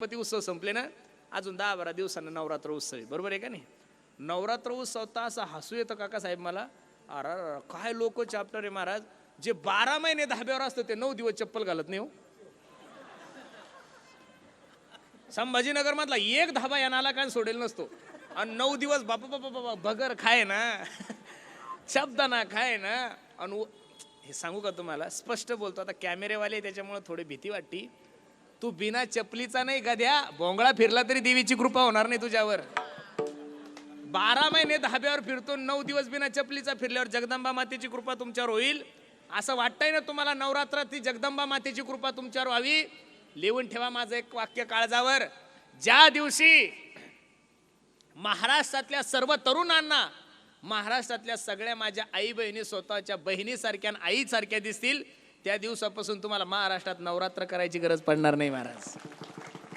गणपती उत्सव संपले ना अजून दहा बारा दिवसानं नवरात्र उत्सव आहे. बरोबर आहे का नाही? नवरात्र उत्सव तर असं हसू येतं काका साहेब मला. अरे काय लोक चॅप्टर आहे महाराज. जे बारा महिने धाब्यावर असतं ते नऊ दिवस चप्पल घालत नाही हो. संभाजीनगर मधला एक धाबा या नाला काय सोडेल नसतो. आणि नऊ दिवस बापा बापा बापा बगर खाय ना. शब्द ना खाय ना. आणि हे सांगू का तुम्हाला? स्पष्ट बोलतो. आता कॅमेरेवाले त्याच्यामुळे थोडी भीती वाटती. तू बिना चपलीचा नाही गद्या. बोंगळा फिरला तरी देवीची कृपा होणार नाही तुझ्यावर. बारा महिने धाब्यावर फिरतो नऊ दिवस बिना चपलीचा फिरल्यावर जगदंबा मातेची कृपा तुमच्यावर होईल. असं वाटतंय ना तुम्हाला नवरात्रात ती जगदंबा मातेची कृपा तुमच्यावर व्हावी? लिहून ठेवा माझं एक वाक्य काळजावर. ज्या दिवशी महाराष्ट्रातल्या सर्व तरुणांना महाराष्ट्रातल्या सगळ्या माझ्या आई बहिणी स्वतःच्या बहिणीसारख्या आईसारख्या दिसतील त्या दिवसापासून तुम्हाला महाराष्ट्रात नवरात्र करायची गरज पडणार नाही महाराज.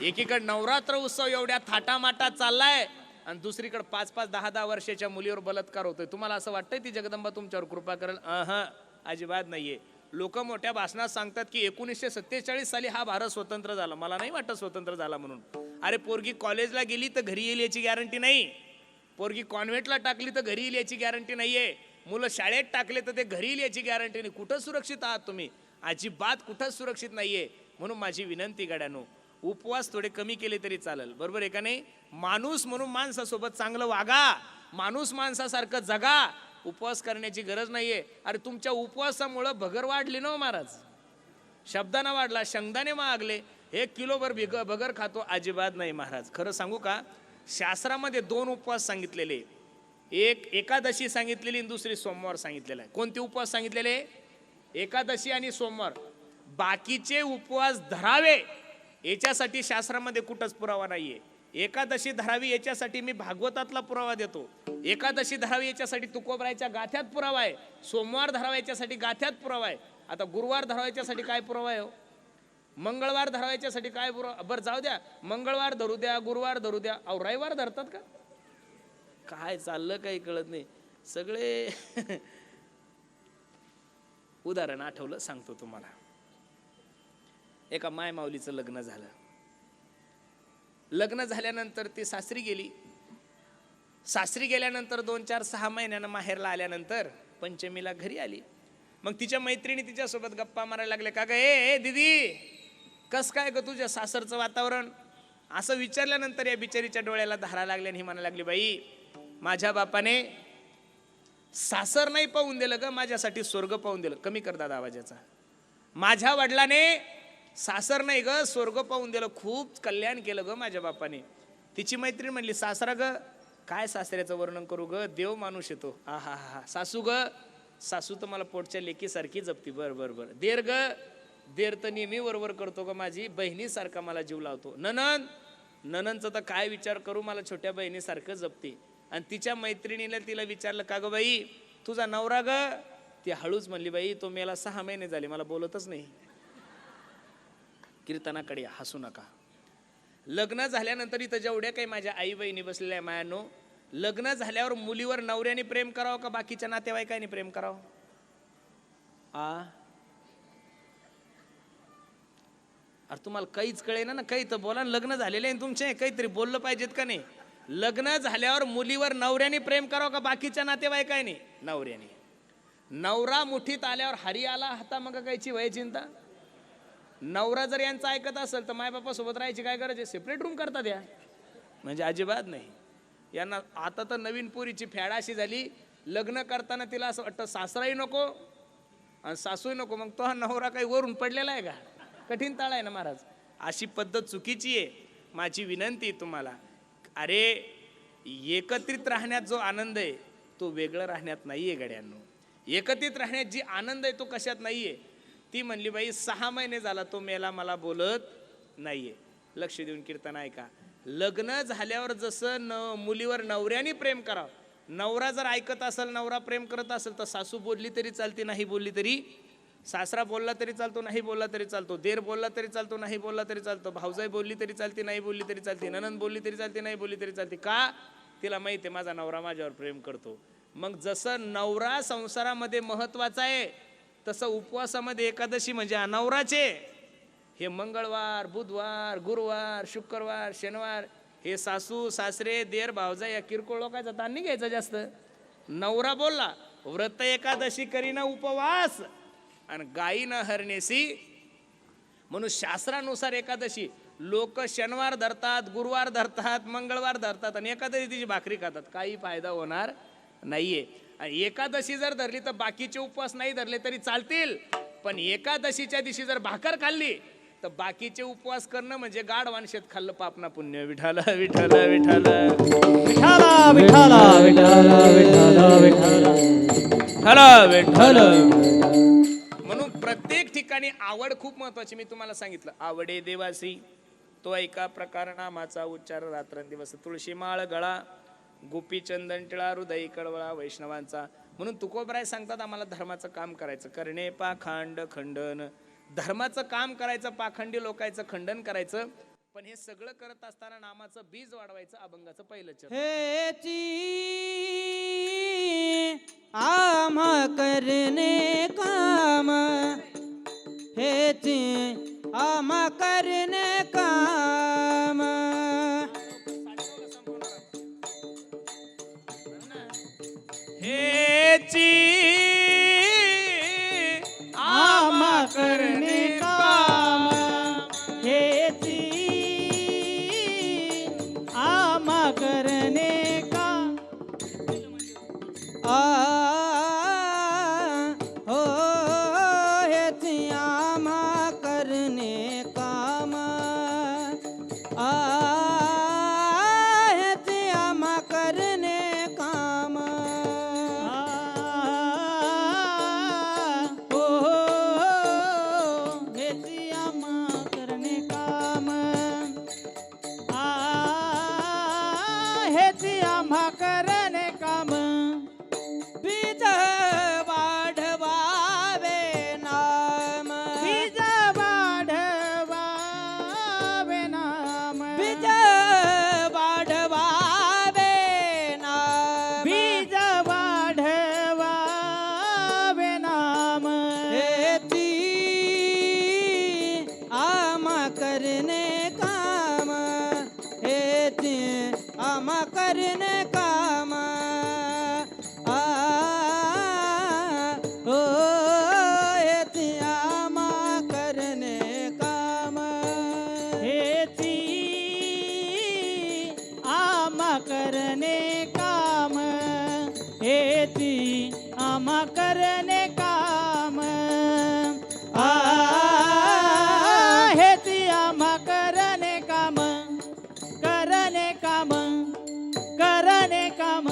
एकीकडे नवरात्र उत्सव एवढ्या थाटामाटात चाललाय आणि दुसरीकडे पाच पाच दहा दहा वर्षाच्या मुलीवर बलात्कार होतोय. तुम्हाला असं वाटतंय ती जगदंबा तुमच्यावर कृपा करेल? अह अजिबात नाहीये. लोक मोठ्या भाषणात सांगतात की एकोणीसशे सत्तेचाळीस साली हा भारत स्वतंत्र झाला. मला नाही वाटत स्वतंत्र झाला म्हणून. अरे पोरगी कॉलेजला गेली तर घरी येईल याची गॅरंटी नाही. पोरगी कॉन्व्हेंटला टाकली तर घरी येईल याची गॅरंटी नाहीये. मुलं शाळेत टाकले तर ते घरी येईल याची गॅरंटी नाही. कुठं सुरक्षित आहात तुम्ही? अजिबात कुठंच सुरक्षित नाही आहे म्हणून माझी विनंती गड्यानो उपवास थोडे कमी केले तरी चालेल. बरोबर आहे का नाही? माणूस म्हणून माणसासोबत चांगलं वागा. माणूस माणसासारखं जगा. उपवास करण्याची गरज नाही आहे अरे तुमच्या उपवासामुळं भगर वाढली ना हो महाराज? शब्दानं वाढला शंगदाने मागले. एक किलोभर भिग भगर खातो अजिबात नाही महाराज. खरं सांगू का? शास्त्रामध्ये दोन उपवास सांगितलेले. एक एकादशी सांगितलेली आणि दुसरी सोमवार सांगितलेला आहे. कोणते उपवास सांगितलेले? एकादशी आणि सोमवार बाकीचे उपवास धरावे याच्यासाठी शास्त्रामध्ये कुठंच पुरावा नाहीये. एकादशी धरावी याच्यासाठी मी भागवतातला पुरावा देतो. एकादशी धरावी याच्यासाठी तुकोबरायच्या गाथ्यात पुरावा आहे. सोमवार धरावा याच्यासाठी गाथ्यात पुरावा आहे. आता गुरुवार धरावायच्यासाठी काय पुरावा आहे हो? मंगळवार धरावायच्यासाठी काय पुरावा? बरं जाऊ द्या. मंगळवार धरू द्या गुरुवार धरू द्या. अहो रविवार धरतात का? काय चाललं काही कळत नाही. सगळे उदाहरण आठवलं सांगतो तुम्हाला. एका मायमाऊलीचं लग्न झालं. लग्न झाल्यानंतर ती सासरी गेली. सासरी गेल्यानंतर दोन चार सहा महिन्यानं माहेरला आल्यानंतर पंचमीला घरी आली. मग तिच्या मैत्रिणी तिच्यासोबत गप्पा मारायला लागले का ग ए दिदी दीदी कस काय ग तुझ्या सासरचं वातावरण? असं विचारल्यानंतर या बिचारीच्या डोळ्याला धारा लागल्या आणि ही म्हणायला लागली बाई माझ्या बापाने सासर नाही पाहून दिलं ग माझ्यासाठी स्वर्ग पाहून दिलं. कमी कर दादा आवाजाचा. माझ्या वडिलाने सासर नाही ग स्वर्ग पाहून दिलं. खूप कल्याण केलं ग माझ्या बापाने. तिची मैत्रीण म्हणली सासरा ग काय सासऱ्याचं वर्णन करू ग? देव माणूस येतो. हा हा हा हा. सासू ग सासू तर मला पोटच्या लेकीसारखी जपती. बर बर बर. देर ग देर तर नेहमी वरवर करतो ग माझी. बहिणीसारखा मला जीव लावतो. ननन नननचं तर काय विचार करू? मला छोट्या बहिणीसारखं जपते. आणि तिच्या मैत्रिणीला तिला विचारलं का गं बाई तुझा नवरा ग? ती हळूच म्हणली बाई तो मेला सहा महिने झाले मला बोलतच नाही. कीर्तनाकडे हसू नका. लग्न झाल्यानंतर इथं जेवढ्या काही माझ्या आई बहिणी बसलेल्या आहे मायानो लग्न झाल्यावर मुलीवर नवऱ्याने प्रेम करावं का बाकीच्या नातेवाईकांनी प्रेम करावं? आ? अरे तुम्हाला काहीच कळेना ना काही तर बोला ना, लग्न झालेले आहे ना तुमचे काहीतरी बोललं पाहिजेत का नाही? लग्न झाल्यावर मुलीवर नवऱ्याने प्रेम करावं का बाकीच्या नातेवाईकांनी? नवऱ्याने. नवरा मुठीत आल्यावर हरी आला हाता मग कायची वय चिंता? नवरा जर यांचं ऐकत असेल तर मायबापासोबत राहायची काय गरज आहे? सेपरेट रूम करतात या. म्हणजे अजिबात नाही. यांना आता तर नवीन पोरीची फॅड अशी झाली लग्न करताना तिला असं वाटतं सासराही नको आणि सासूही नको. मग तो हा नवरा काही वरून पडलेला आहे का? कठीण ताळ आहे ना महाराज. अशी पद्धत चुकीची आहे. माझी विनंती आहे तुम्हाला. अरे एकत्रित राहण्यात जो आनंद आहे तो वेगळं राहण्यात नाही आहे गड्यांनो. एकत्रित राहण्यात जी आनंद आहे तो कशात नाही आहे ती म्हणली बाई सहा महिने झाला तो मेला मला बोलत नाही आहे लक्ष देऊन कीर्तन ऐका. लग्न झाल्यावर जसं न मुलीवर नवऱ्याने प्रेम करावं. नवरा जर ऐकत असेल नवरा प्रेम करत असेल तर सासू बोलली तरी चालते नाही बोलली तरी सासरा बोलला तरी चालतो नाही बोलला तरी चालतो देर बोलला तरी चालतो नाही बोलला तरी चालतो भाऊजाई बोलली तरी चालते नाही बोलली तरी चालते ननंद बोलली तरी चालते नाही बोलली तरी चालते का? तिला माहिती आहे माझा नवरा माझ्यावर प्रेम करतो. मग जसं नवरा संसारामध्ये महत्त्वाचा आहे तसं उपवासामध्ये एकादशी म्हणजे अनवराचे नवराचे हे मंगळवार बुधवार गुरुवार शुक्रवार शनिवार हे सासू सासरे देर भावजा या किरकोळ लोकांचा ताण नाही घ्यायचा जास्त. नवरा बोलला व्रत एकादशी करीना उपवास. आणि गायीनं हरणेसी म्हणून शास्त्रानुसार एकादशी लोक शनिवार धरतात गुरुवार धरतात मंगळवार धरतात आणि एकादशी तिची भाकरी खातात. काही फायदा होणार नाहीये. आणि एकादशी जर धरली तर बाकीचे उपवास नाही धरले तरी चालतील. पण एकादशीच्या दिवशी जर भाकर खाल्ली तर बाकीचे उपवास करणं म्हणजे गाढ वानशेत खाल्लं पापना पुण्य. विठाल विठाल विठाल विठाला विठाला विठाला विठाला विठाला म्हणून प्रत्येक ठिकाणी आवड खूप महत्वाची. मी तुम्हाला सांगितलं आवडे देवासी. तो एका प्रकार नामाचा उच्चार रात्रंदिवस. तुळशी माळ गळा गोपीचंदन टिळा हृदय कळवळा वैष्णवांचा. म्हणून तुकोबराय सांगतात आम्हाला धर्माचं काम करायचं. करणे पाखांड खंडन. धर्माचं काम करायचं पाखंडी लोकांचं खंडन करायचं. पण हे सगळं करत असताना नामाचं बीज वाढवायचं अभंगाचं पहिलं चरण. आम करणे हेची आमा करणे काम. हेची क्षमा करने का